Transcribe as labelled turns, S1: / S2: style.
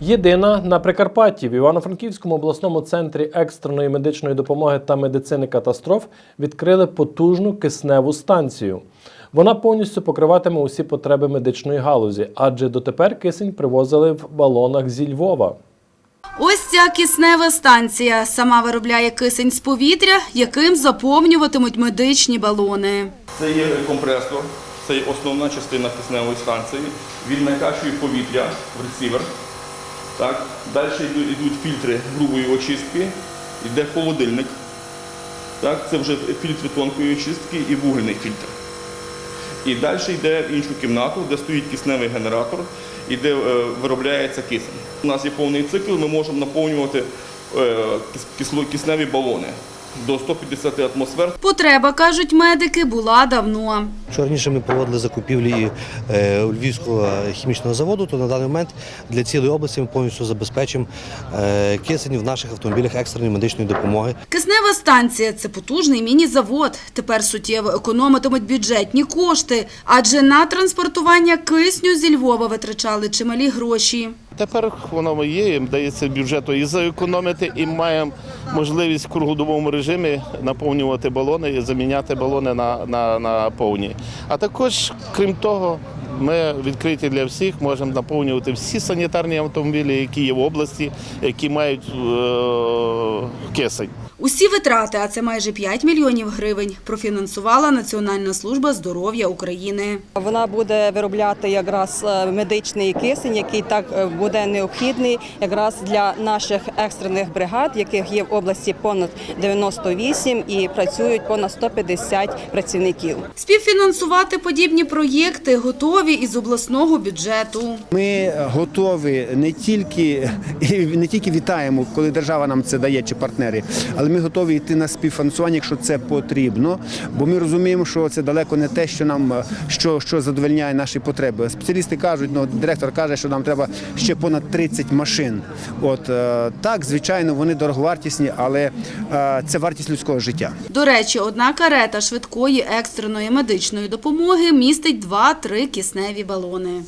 S1: Єдина на Прикарпатті в Івано-Франківському обласному центрі екстреної медичної допомоги та медицини катастроф відкрили потужну кисневу станцію. Вона повністю покриватиме усі потреби медичної галузі, адже дотепер кисень привозили в балонах зі Львова.
S2: Ось ця киснева станція сама виробляє кисень з повітря, яким заповнюватимуть медичні балони.
S3: Це є компресор, це є основна частина кисневої станції. Він накачує повітря в ресівер. Так. Далі йдуть, фільтри грубої очистки, йде холодильник. Так. Це вже фільтри тонкої очистки і вугільний фільтр. І далі йде в іншу кімнату, де стоїть кисневий генератор і де е, виробляється кисень. У нас є повний цикл, ми можемо наповнювати е, кисневі балони до 150 атмосфер.
S2: Потреба, кажуть медики, була давно.
S4: Що раніше ми проводили закупівлі е, Львівського хімічного заводу, то на даний момент для цілої області ми повністю забезпечимо е, кисень в наших автомобілях екстреної медичної допомоги.
S2: Киснева станція це потужний міні-завод. Тепер суттєво економитимуть бюджетні кошти, адже на транспортування кисню зі Львова витрачали чималі гроші.
S5: Тепер воно є, їм дається бюджету і заекономити, і маємо можливість в кругодобовому режимі наповнювати балони і заміняти балони на, на, на повні. А також, крім того, ми відкриті для всіх, можемо наповнювати всі санітарні автомобілі, які є в області, які мають е, кисень.
S2: Усі витрати, а це майже 5 мільйонів гривень, профінансувала Національна служба здоров'я України.
S6: Вона буде виробляти якраз е, медичний кисень, який так е, буде необхідний якраз для наших екстрених бригад, яких є в області понад 98 і працюють понад 150 працівників.
S2: Співфінансувати подібні проєкти готові із обласного бюджету.
S7: Ми готові не тільки не тільки вітаємо, коли держава нам це дає чи партнери, але ми готові йти на співфінансування, якщо це потрібно. Бо ми розуміємо, що це далеко не те, що нам що, що задовольняє наші потреби. Спеціалісти кажуть, ну директор каже, що нам треба ще понад 30 машин. От е, так, звичайно, вони дороговартісні, але е, це вартість людського життя.
S2: До речі, одна карета швидкої екстреної медичної допомоги містить 2-3 кисневі балони.